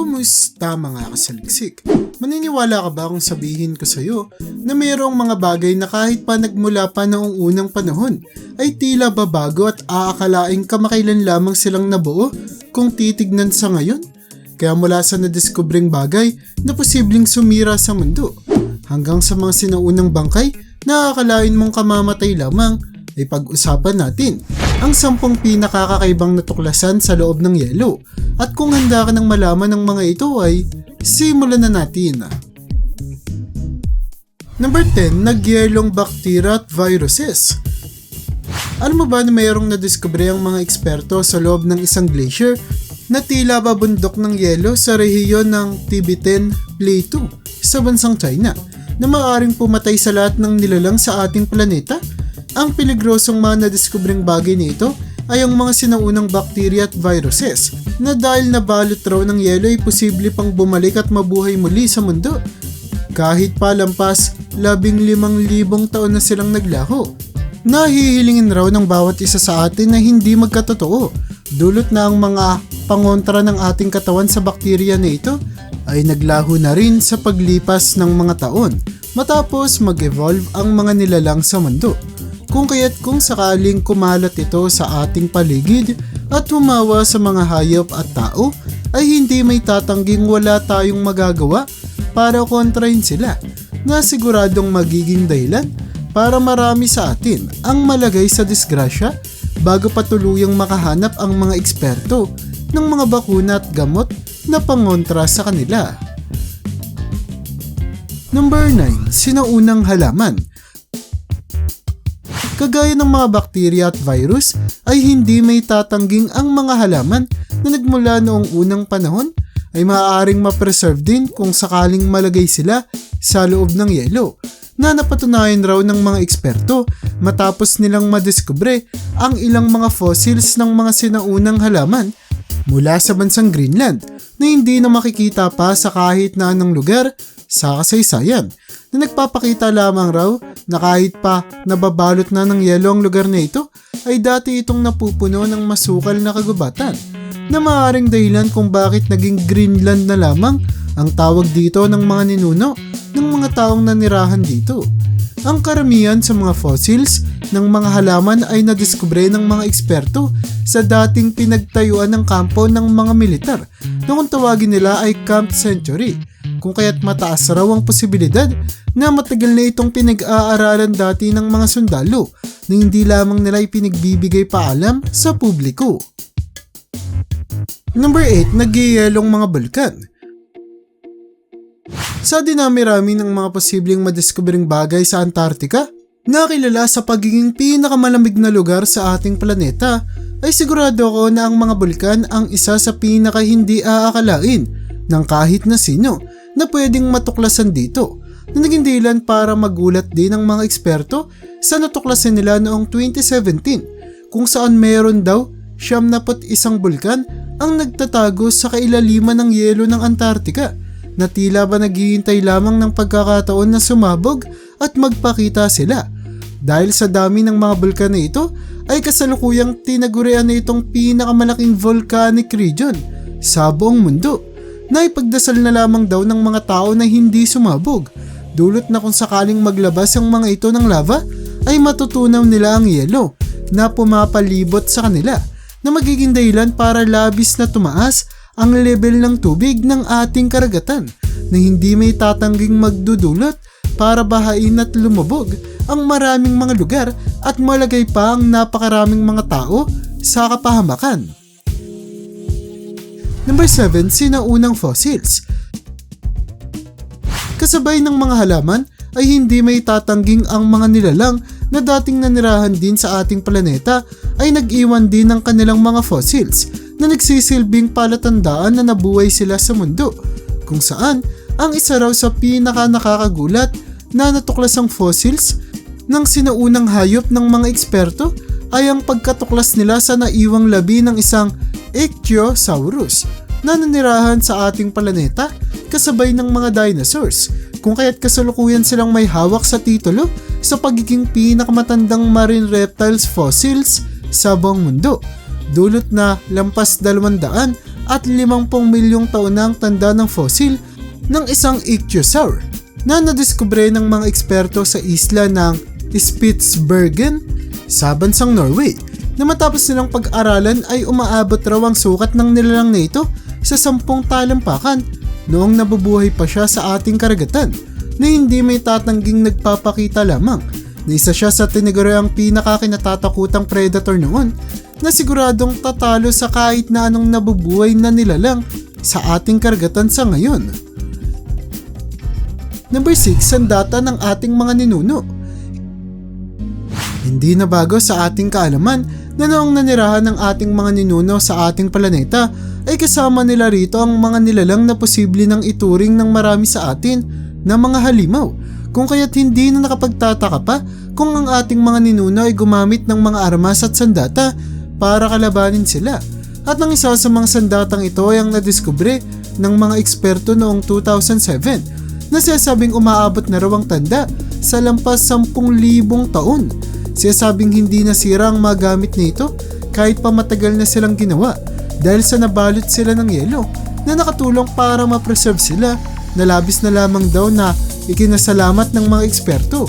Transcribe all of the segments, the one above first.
Kumusta mga kasaliksik? Maniniwala ka ba kung sabihin ko sa'yo na mayroong mga bagay na kahit pa nagmula pa noong unang panahon ay tila babago at aakalaing kamakailan lamang silang nabuo kung titignan sa ngayon? Kaya mula sa nadiskubring bagay na posibleng sumira sa mundo hanggang sa mga sinaunang bangkay na akalain mong kamamatay lamang ay pag-usapan natin ang sampung pinakakakaibang natuklasan sa loob ng yelo. At kung handa ka ng malaman ng mga ito ay simulan na natin. Number 10, nagyelong bacteria at viruses. Alam mo ba na mayroong nadiskubre ang mga eksperto sa loob ng isang glacier na tila babundok ng yelo sa rehiyon ng Tibetan Plateau sa bansang China na maaaring pumatay sa lahat ng nilalang sa ating planeta? Ang peligrosong mga nadiskubring bagay nito ay ang mga sinaunang bakterya at viruses na dahil nabalot raw ng yelo ay posible pang bumalik at mabuhay muli sa mundo. Kahit palampas, labing limang libong taon na silang naglaho. Nahihilingin raw ng bawat isa sa atin na hindi magkatotoo. Dulot na ang mga pangontra ng ating katawan sa bakterya na ito ay naglaho na rin sa paglipas ng mga taon matapos mag-evolve ang mga nilalang sa mundo. Kung kaya't kung sakaling kumalat ito sa ating paligid at humawa sa mga hayop at tao, ay hindi may tatangging wala tayong magagawa para kontrahin sila na siguradong magiging dahilan para marami sa atin ang malagay sa disgrasya bago patuluyang makahanap ang mga eksperto ng mga bakuna at gamot na pangontra sa kanila. Number 9. Sinaunang halaman Kagaya ng mga bakterya at virus ay hindi may tatangging ang mga halaman na nagmula noong unang panahon ay maaaring ma-preserve din kung sakaling malagay sila sa loob ng yelo na napatunayan raw ng mga eksperto matapos nilang madiskubre ang ilang mga fossils ng mga sinaunang halaman mula sa bansang Greenland na hindi na makikita pa sa kahit na anong lugar sa kasaysayan na nagpapakita lamang raw na kahit pa nababalot na ng yelo ang lugar na ito ay dati itong napupuno ng masukal na kagubatan na maaaring dahilan kung bakit naging Greenland na lamang ang tawag dito ng mga ninuno ng mga taong nanirahan dito. Ang karamihan sa mga fossils ng mga halaman ay nadiskubre ng mga eksperto sa dating pinagtayuan ng kampo ng mga militar na kung tawagin nila ay Camp Century kung kaya't mataas raw ang posibilidad na matagal na itong pinag-aaralan dati ng mga sundalo na hindi lamang nila ipinagbibigay paalam sa publiko. Number 8, nagyayelong mga bulkan. Sa dinami-rami ng mga posibleng madiskubring bagay sa Antarctica, nakilala sa pagiging pinakamalamig na lugar sa ating planeta, ay sigurado ako na ang mga bulkan ang isa sa pinaka hindi aakalain ng kahit na sino na pwedeng matuklasan dito na naging dahilan para magulat din ng mga eksperto sa natuklasan nila noong 2017 kung saan meron daw siyam na isang bulkan ang nagtatago sa kailaliman ng yelo ng Antarctica na tila ba naghihintay lamang ng pagkakataon na sumabog at magpakita sila. Dahil sa dami ng mga bulkan na ito ay kasalukuyang tinagurian na itong pinakamalaking volcanic region sa buong mundo na ipagdasal na lamang daw ng mga tao na hindi sumabog. Dulot na kung sakaling maglabas ang mga ito ng lava ay matutunaw nila ang yelo na pumapalibot sa kanila na magiging dahilan para labis na tumaas ang level ng tubig ng ating karagatan na hindi may tatangging magdudulot para bahain at lumubog ang maraming mga lugar at malagay pa ang napakaraming mga tao sa kapahamakan. Number 7, sinaunang fossils. Kasabay ng mga halaman ay hindi may tatangging ang mga nilalang na dating nanirahan din sa ating planeta ay nag-iwan din ng kanilang mga fossils na nagsisilbing palatandaan na nabuhay sila sa mundo kung saan ang isa raw sa pinaka nakakagulat na natuklasang fossils ng sinaunang hayop ng mga eksperto ay ang pagkatuklas nila sa naiwang labi ng isang Ichthyosaurus na nanirahan sa ating planeta kasabay ng mga dinosaurs kung kaya't kasalukuyan silang may hawak sa titulo sa pagiging pinakamatandang marine reptiles fossils sa buong mundo. Dulot na lampas dalawandaan at 50 milyong taon na ang tanda ng fossil ng isang ichthyosaur na nadiskubre ng mga eksperto sa isla ng Spitsbergen sa bansang Norway na matapos nilang pag-aralan ay umaabot raw ang sukat ng nilalang na ito sa sampung talampakan noong nabubuhay pa siya sa ating karagatan na hindi may tatangging nagpapakita lamang na isa siya sa tiniguriang pinakakinatatakutang predator noon na siguradong tatalo sa kahit na anong nabubuhay na nilalang sa ating karagatan sa ngayon. Number 6, ang data ng ating mga ninuno. Hindi na bago sa ating kaalaman na noong nanirahan ng ating mga ninuno sa ating planeta ay kasama nila rito ang mga nilalang na posible ng ituring ng marami sa atin na mga halimaw kung kaya't hindi na nakapagtataka pa kung ang ating mga ninuno ay gumamit ng mga armas at sandata para kalabanin sila. At ang isa sa mga sandatang ito ay ang nadiskubre ng mga eksperto noong 2007 na sinasabing umaabot na raw ang tanda sa lampas 10,000 taon. Sinasabing hindi nasira ang magamit nito kahit pa matagal na silang ginawa dahil sa nabalot sila ng yelo na nakatulong para ma-preserve sila na labis na lamang daw na ikinasalamat ng mga eksperto.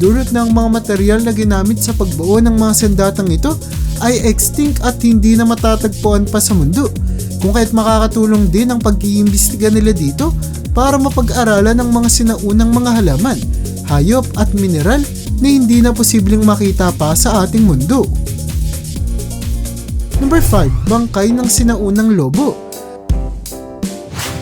Dulot ng mga material na ginamit sa pagbuo ng mga sandatang ito ay extinct at hindi na matatagpuan pa sa mundo. Kung kahit makakatulong din ang pag-iimbestiga nila dito para mapag-aralan ang mga sinaunang mga halaman, hayop at mineral na hindi na posibleng makita pa sa ating mundo. Number 5. Bangkay ng sinaunang lobo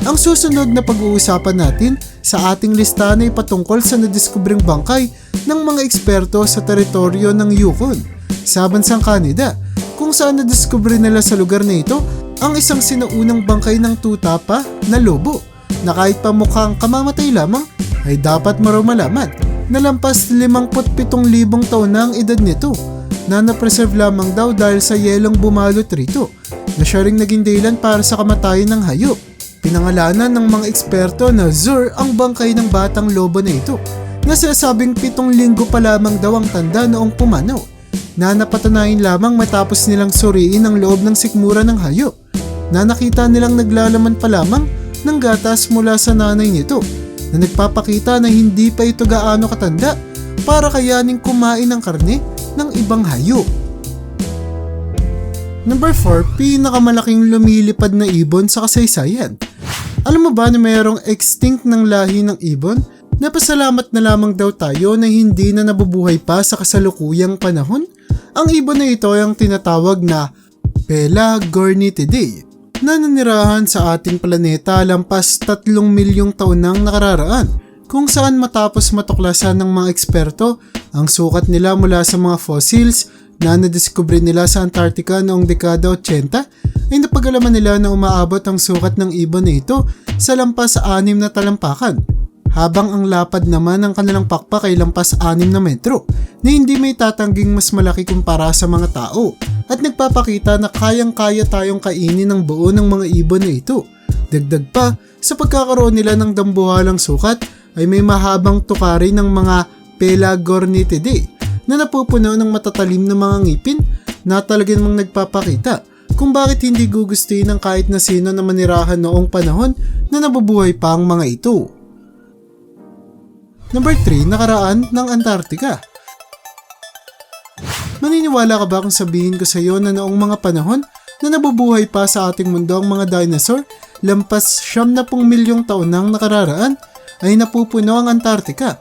Ang susunod na pag-uusapan natin sa ating listahan ay patungkol sa nadiskubring bangkay ng mga eksperto sa teritoryo ng Yukon sa bansang Canada kung saan nadiskubre nila sa lugar na ito ang isang sinaunang bangkay ng tutapa na lobo na kahit pa mukhang kamamatay lamang ay dapat maraw malaman na lampas 57,000 taon na ang edad nito na napreserve lamang daw dahil sa yelong bumalot rito na siya ring naging dahilan para sa kamatayan ng hayop. Pinangalanan ng mga eksperto na Zur ang bangkay ng batang lobo na ito na sinasabing pitong linggo pa lamang daw ang tanda noong pumanaw na napatunayan lamang matapos nilang suriin ang loob ng sikmura ng hayop na nakita nilang naglalaman pa lamang ng gatas mula sa nanay nito na nagpapakita na hindi pa ito gaano katanda para kayaning kumain ng karne ng ibang hayop. Number 4, pinakamalaking lumilipad na ibon sa kasaysayan. Alam mo ba na mayroong extinct ng lahi ng ibon? Napasalamat na lamang daw tayo na hindi na nabubuhay pa sa kasalukuyang panahon. Ang ibon na ito ay ang tinatawag na Pelagornithidae na nanirahan sa ating planeta lampas 3 milyong taon nang nakararaan kung saan matapos matuklasan ng mga eksperto ang sukat nila mula sa mga fossils na nadiskubre nila sa Antarctica noong dekada 80 ay napagalaman nila na umaabot ang sukat ng ibon na ito sa lampas 6 na talampakan habang ang lapad naman ng kanilang pakpak ay lampas 6 na metro na hindi may tatangging mas malaki kumpara sa mga tao at nagpapakita na kayang-kaya tayong kainin ng buo ng mga ibon na ito. Dagdag pa, sa pagkakaroon nila ng dambuhalang sukat ay may mahabang tukari ng mga Pelagornithidae na napupuno ng matatalim na mga ngipin na talaga namang nagpapakita kung bakit hindi gugustuhin ng kahit na sino na manirahan noong panahon na nabubuhay pa ang mga ito. Number 3, nakaraan ng Antarctica. Maniniwala ka ba kung sabihin ko sa iyo na noong mga panahon na nabubuhay pa sa ating mundo ang mga dinosaur, lampas siyam na pong milyong taon nang nakararaan, ay napupuno ang Antarctica,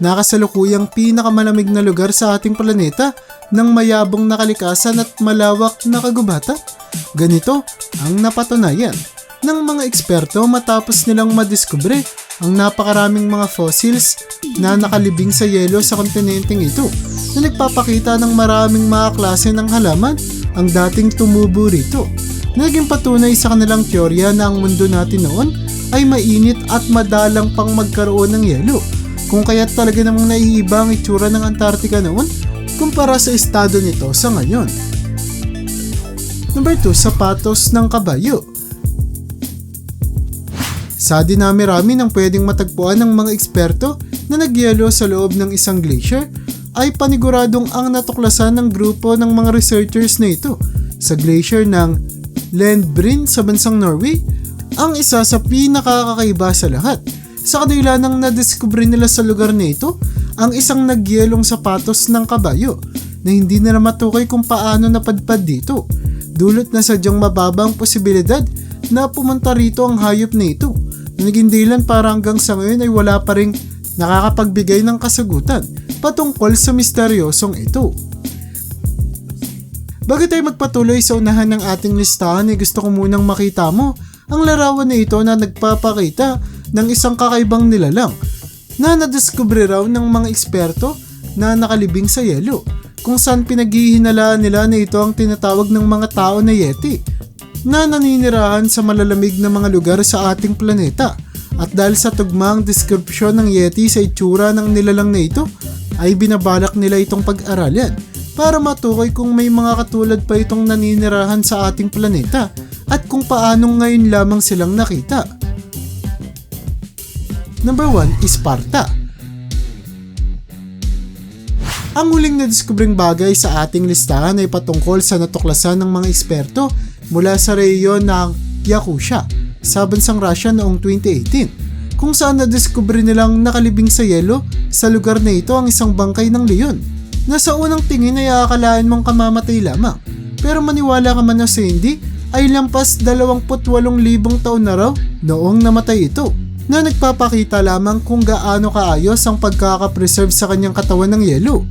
nakasalukuyang pinakamalamig na lugar sa ating planeta ng mayabong na kalikasan at malawak na kagubata. Ganito ang napatunayan ng mga eksperto matapos nilang madiskubre ang napakaraming mga fossils na nakalibing sa yelo sa kontinenteng ito na nagpapakita ng maraming mga klase ng halaman ang dating tumubo rito. Naging patunay sa kanilang teorya na ang mundo natin noon ay mainit at madalang pang magkaroon ng yelo. Kung kaya't talaga namang naiiba ang itsura ng Antarctica noon kumpara sa estado nito sa ngayon. Number 2, sapatos ng kabayo. Sa dinami-rami ng pwedeng matagpuan ng mga eksperto na nagyelo sa loob ng isang glacier, ay paniguradong ang natuklasan ng grupo ng mga researchers na ito sa glacier ng Landbrin sa bansang Norway, ang isa sa pinakakakaiba sa lahat. Sa kanila nang nadiskubre nila sa lugar na ito, ang isang nagyelong sapatos ng kabayo na hindi nila matukay kung paano napadpad dito. Dulot na sadyang mababang posibilidad na pumunta rito ang hayop na ito. Na naging dahilan para hanggang sa ngayon ay wala pa ring nakakapagbigay ng kasagutan patungkol sa misteryosong ito. Bago tayo magpatuloy sa unahan ng ating listahan ay gusto ko munang makita mo ang larawan na ito na nagpapakita ng isang kakaibang nilalang na nadiskubre raw ng mga eksperto na nakalibing sa yelo kung saan pinaghihinalaan nila na ito ang tinatawag ng mga tao na yeti na naninirahan sa malalamig na mga lugar sa ating planeta at dahil sa tugmang deskripsyon ng yeti sa itsura ng nilalang na ito ay binabalak nila itong pag-aralan para matukoy kung may mga katulad pa itong naninirahan sa ating planeta at kung paano ngayon lamang silang nakita. Number 1 is Sparta. Ang huling nadiskubring bagay sa ating listahan ay patungkol sa natuklasan ng mga eksperto mula sa rehiyon ng Yakusha sa bansang Russia noong 2018 kung saan nadiskubre nilang nakalibing sa yelo sa lugar na ito ang isang bangkay ng leon na sa unang tingin ay aakalaan mong kamamatay lamang pero maniwala ka man na sa hindi ay lampas 28,000 taon na raw noong namatay ito na nagpapakita lamang kung gaano kaayos ang pagkakapreserve sa kanyang katawan ng yelo.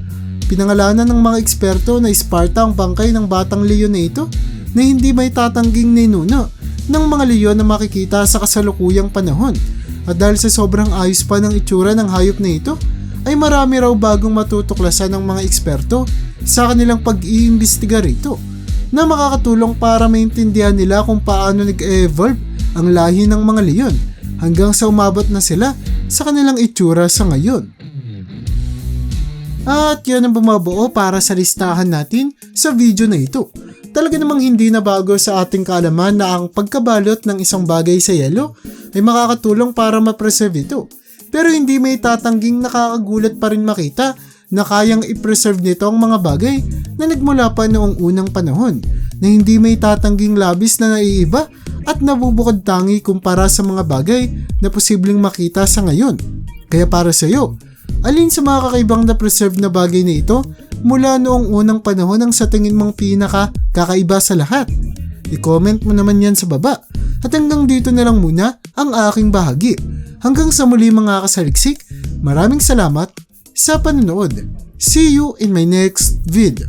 Pinangalanan ng mga eksperto na Sparta ang bangkay ng batang leon na ito na hindi may tatangging ninuno ng mga leon na makikita sa kasalukuyang panahon. At dahil sa sobrang ayos pa ng itsura ng hayop na ito, ay marami raw bagong matutuklasan ng mga eksperto sa kanilang pag-iimbestiga rito na makakatulong para maintindihan nila kung paano nag-evolve ang lahi ng mga leon hanggang sa umabot na sila sa kanilang itsura sa ngayon. At yan ang bumabuo para sa listahan natin sa video na ito. Talaga namang hindi na bago sa ating kaalaman na ang pagkabalot ng isang bagay sa yelo ay makakatulong para ma-preserve ito. Pero hindi may tatangging nakakagulat pa rin makita na kayang i-preserve nito ang mga bagay na nagmula pa noong unang panahon na hindi may tatangging labis na naiiba at nabubukod tangi kumpara sa mga bagay na posibleng makita sa ngayon. Kaya para sa iyo, alin sa mga kakaibang na preserve na bagay na ito mula noong unang panahon ang sa tingin mong pinaka kakaiba sa lahat? I-comment mo naman yan sa baba. At hanggang dito na lang muna ang aking bahagi. Hanggang sa muli mga kasaliksik, maraming salamat sa panonood. See you in my next video.